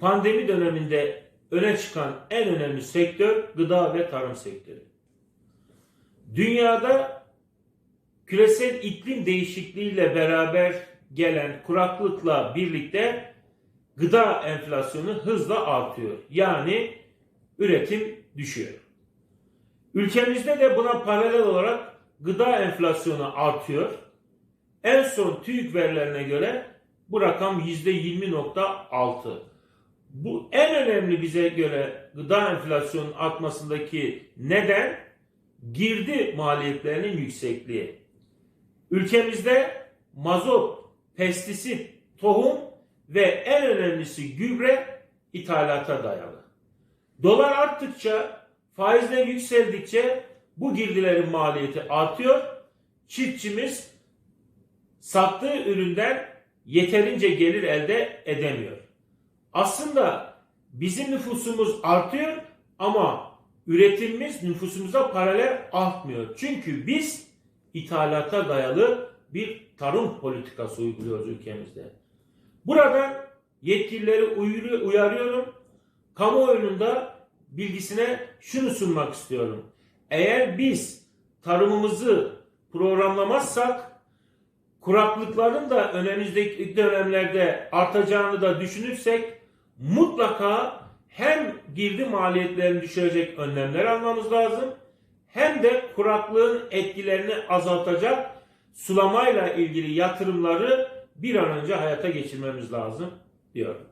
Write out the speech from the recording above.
Pandemi döneminde öne çıkan en önemli sektör gıda ve tarım sektörü. Dünyada küresel iklim değişikliğiyle beraber gelen kuraklıkla birlikte gıda enflasyonu hızla artıyor. Yani üretim düşüyor. Ülkemizde de buna paralel olarak gıda enflasyonu artıyor. En son TÜİK verilerine göre bu rakam %20.6. Bu en önemli bize göre gıda enflasyonunun artmasındaki neden girdi maliyetlerinin yüksekliği. Ülkemizde mazot, pestisit, tohum ve en önemlisi gübre ithalata dayalı. Dolar arttıkça, faizler yükseldikçe bu girdilerin maliyeti artıyor. Çiftçimiz sattığı üründen yeterince gelir elde edemiyor. Aslında bizim nüfusumuz artıyor ama üretimimiz nüfusumuza paralel artmıyor. Çünkü biz ithalata dayalı bir tarım politikası uyguluyoruz ülkemizde. Buradan yetkilileri uyarı- uyarıyorum. Kamuoyunun da bilgisine şunu sunmak istiyorum. Eğer biz tarımımızı programlamazsak kuraklıkların da önümüzdeki dönemlerde artacağını da düşünürsek mutlaka hem girdi maliyetlerini düşürecek önlemler almamız lazım hem de kuraklığın etkilerini azaltacak sulamayla ilgili yatırımları bir an önce hayata geçirmemiz lazım diyorum.